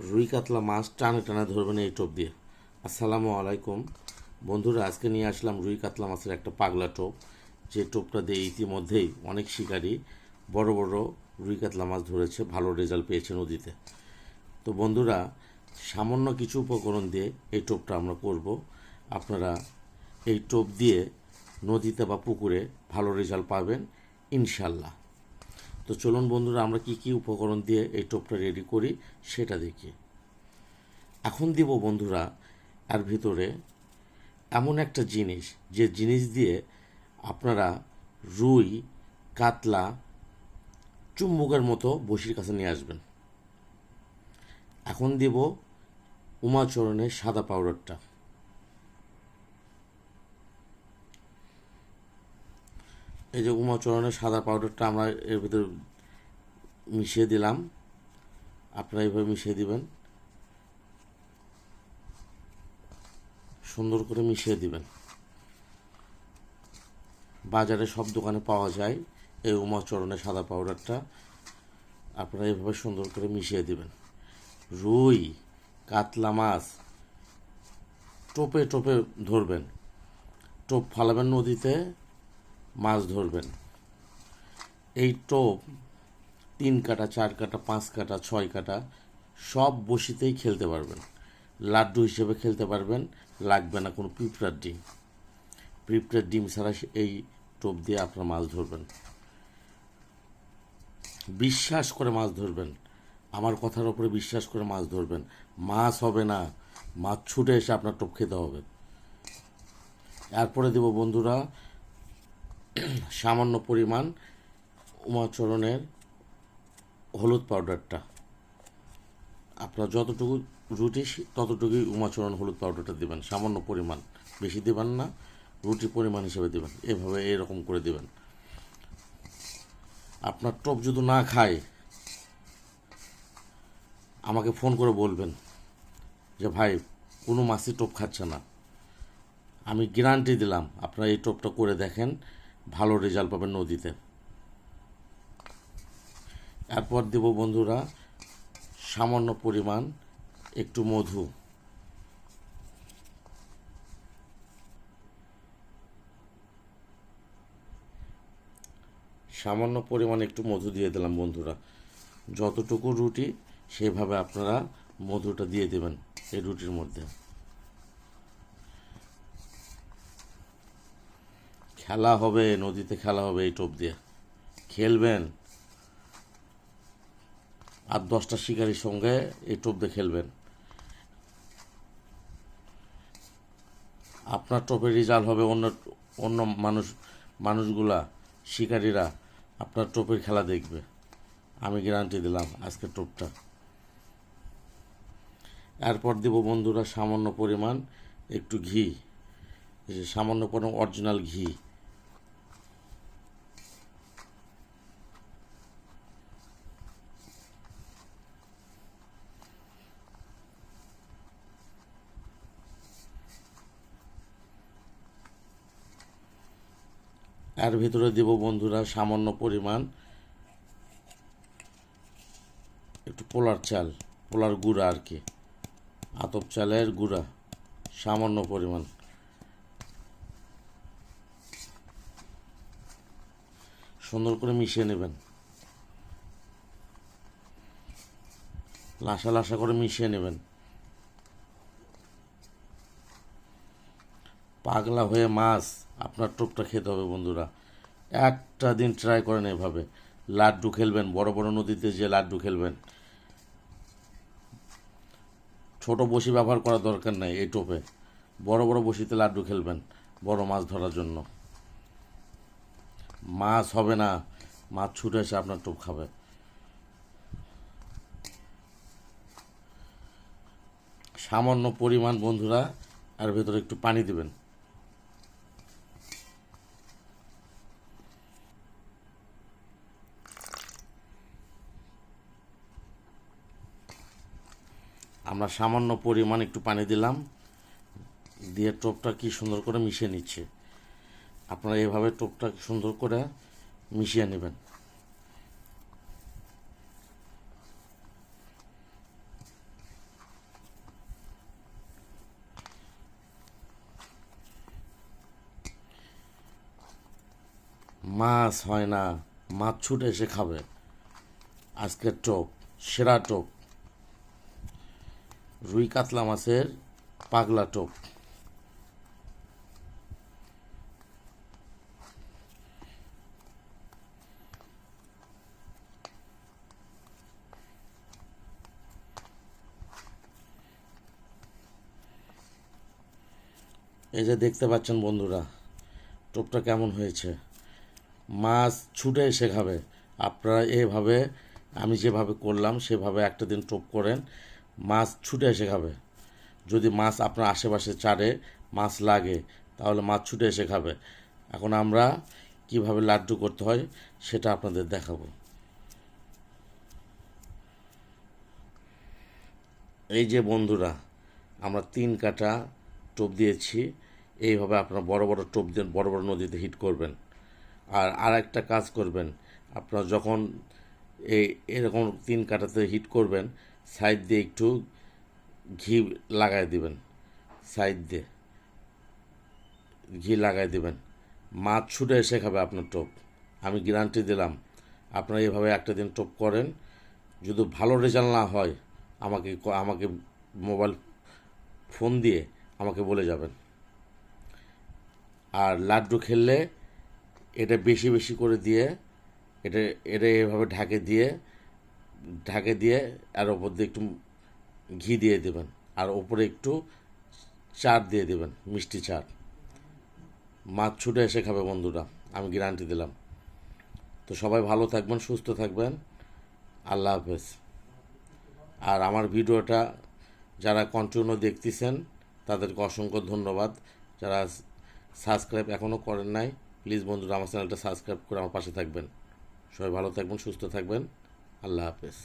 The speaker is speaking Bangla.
রুই কাতলা মাছ টানে টানে ধরবেন এই টোপ দিয়ে। আসসালামু আলাইকুম। বন্ধুরা, আজকে নিয়ে আসলাম রুই কাতলা মাছের একটা পাগলা টোপ। যে টোপটা দিয়ে ইতিমধ্যেই অনেক শিকারী বড় বড় রুই কাতলা মাছ ধরেছে, ভালো রেজাল্ট পেয়েছে নদীতে। তো বন্ধুরা, সামান্য কিছু উপকরণ দিয়ে এই টোপটা আমরা করব। আপনারা এই টোপ দিয়ে নদীতে বা পুকুরে ভালো রেজাল্ট পাবেন, ইনশাল্লাহ। তো চলুন বন্ধুরা, আমরা কি কি উপকরণ দিয়ে এই টোপটা রেডি করি সেটা দেখি। এখন দিব বন্ধুরা, এর ভিতরে এমন একটা জিনিস, যে জিনিস দিয়ে আপনারা রুই, কাতলা, চুম্বুকের মতো বসির কাছে নিয়ে আসবেন। এখন দিব উমাচরণের সাদা পাউডারটা এই যে উমাচরণের সাদা পাউডারটা আমরা এর ভিতরে মিশিয়ে দিলাম। আপনারা এইভাবে মিশিয়ে দিবেন। সুন্দর করে মিশিয়ে দিবেন। বাজারে সব দোকানে পাওয়া যায় এই উমাচরণের সাদা পাউডারটা আপনারা এইভাবে সুন্দর করে মিশিয়ে দিবেন। রুই, কাতলা মাছ টোপে টোপে ধরবেন। টোপ ফালাবেন নদীতে মাছ ধরবেন। এই টোপ তিন কাটা, চার কাটা, পাঁচ কাটা, ছয় কাটা সব বসিতেই খেলতে পারবেন। লাড্ডু হিসেবে খেলতে পারবেন, লাগবে না কোনো পিঁপড়ার ডিম। পিঁপড়ার ডিম ছাড়া এই টোপ দিয়ে আপনার মাছ ধরবেন। বিশ্বাস করে মাছ ধরবেন। আমার কথার ওপরে বিশ্বাস করে মাছ ধরবেন। মাছ হবে না। মাছ ছুটে এসে আপনার টোপ খেতে হবে। এরপরে দেব বন্ধুরা সামান্য পরিমাণ উমাচরণের হলুদ পাউডারটা। আপনার যতটুকু রুটি, ততটুকুই উমাচরণ হলুদ পাউডারটা দিবেন। সামান্য পরিমাণ। বেশি দিবেন না, রুটি পরিমাণ হিসেবে দিবেন। এভাবে এরকম করে দেবেন। আপনার টপ যদি না খায়, আমাকে ফোন করে বলবেন যে, ভাই, কোনো মাছই টোপ খাচ্ছে না। আমি গ্যারান্টি দিলাম, আপনারা এই টোপটা করে দেখেন। ভালো রেজাল্ট পাবেন নদীতে। এরপর দেব বন্ধুরা, সামান্য পরিমাণ একটু মধু। সামান্য পরিমাণ একটু মধু দিয়ে দিলাম বন্ধুরা। যতটুকু রুটি, সেভাবে আপনারা মধুটা দিয়ে দেবেন এই রুটির মধ্যে। খেলা হবে, নদীতে খেলা হবে, এই টোপ দিয়ে। খেলবেন। আর দশটা শিকারির সঙ্গে এই টোপ দিয়ে খেলবেন। আপনার টোপের রেজাল্ট হবে অন্য অন্য মানুষ, মানুষগুলা, শিকারীরা আপনার টোপের খেলা দেখবে। আমি গ্যারান্টি দিলাম আজকের টোপটা। এরপর দেব বন্ধুরা সামান্য পরিমাণ একটু ঘি। সামান্য পরিমাণ অরিজিনাল ঘি। এর ভিতরে দেব বন্ধুরা সামান্য পরিমাণ একটু পোলার চাল, পোলার গুঁড়া আর কি। আতপ চালের গুঁড়া, সামান্য পরিমাণ। সুন্দর করে মিশিয়ে নেবেন। লাসা লাসা করে মিশিয়ে নেবেন। পাগলা হয়ে মাছ আপনার টোপটা খেতে হবে, বন্ধুরা। একটা দিন ট্রাই করেন এভাবে। লাড্ডু খেলবেন, বড় বড় নদীতে যে লাড্ডু খেলবেন। ছোট বসি ব্যবহার করা দরকার নাই এই টোপে। বড় বড় বসিতে লাড্ডু খেলবেন, বড় মাছ ধরার জন্য। মাছ হবে না, মাছ ছুটে এসে আপনার টোপ খাবে। সামান্য পরিমাণ, বন্ধুরা, আর ভেতরে একটু পানি দিবেন। আমরা সামান্য পরিমাণ একটু পানি দিলাম, দিয়ে টোপটা কি সুন্দর করে মিশিয়ে নিচ্ছে। আপনারা এভাবে টোপটা সুন্দর করে মিশিয়ে নেবেন। মাছ হয় না, মাছ ছুটে এসে খাবে। আজকের টোপ, সেরা টোপ। রুই কাতলা মাছের পাগলা টোপ। এই যে দেখতে পাচ্ছেন বন্ধুরা, টোপটা কেমন হয়েছে? মাছ ছুটে এসে খাবে। আপনারা এভাবে, আমি যেভাবে করলাম, সেভাবে একটা দিন টোপ করেন। মাছ ছুটে এসে খাবে। যদি মাছ আপনার আশেপাশে চারে মাছ লাগে, তাহলে মাছ ছুটে এসে খাবে। এখন আমরা কীভাবে লাড্ডু করতে হয় সেটা আপনাদের দেখাবো। এই যে বন্ধুরা, আমরা তিন কাটা টোপ দিয়েছি। এইভাবে আপনারা বড় বড় টোপ দিয়ে বড় বড় নদীতে হিট করবেন। আর আর একটা কাজ করবেন, আপনারা যখন এই এরকম তিন কাটাতে হিট করবেন সাইড দিয়ে একটু ঘি লাগাই দিবেন, সাইড দিয়ে। ঘি লাগাই দিবেন। মাছ ছুটে এসে খাবে আপনার টোপ। আমি গ্যারান্টি দিলাম, আপনারা এভাবে একটা দিন টোপ করেন। যদি ভালো রেজাল্ট না হয়, আমাকে আমাকে মোবাইল ফোন দিয়ে আমাকে বলে যাবেন। আর লাড্ডু খেললে এটা বেশি বেশি করে দিয়ে, এটা এটা এভাবে ঢাকে দিয়ে ঢাকে দিয়ে আর ওপর দিয়ে একটু ঘি দিয়ে দেবেন। আর ওপরে একটু চার দিয়ে দেবেন, মিষ্টি চার মাছ ছুটে এসে খাবে বন্ধুরা, আমি গ্যারান্টি দিলাম। তো সবাই ভালো থাকবেন, সুস্থ থাকবেন। আল্লাহ হাফেজ। আর আমার ভিডিওটা যারা কন্টিনিউ দেখতেছেন, তাদেরকে অসংখ্য ধন্যবাদ। যারা সাবস্ক্রাইব এখনও করেন নাই প্লিজ বন্ধুরা আমার চ্যানেলটা সাবস্ক্রাইব করে আমার পাশে থাকবেন। সবাই ভালো থাকবেন, সুস্থ থাকবেন। আল্লাহ হাফেজ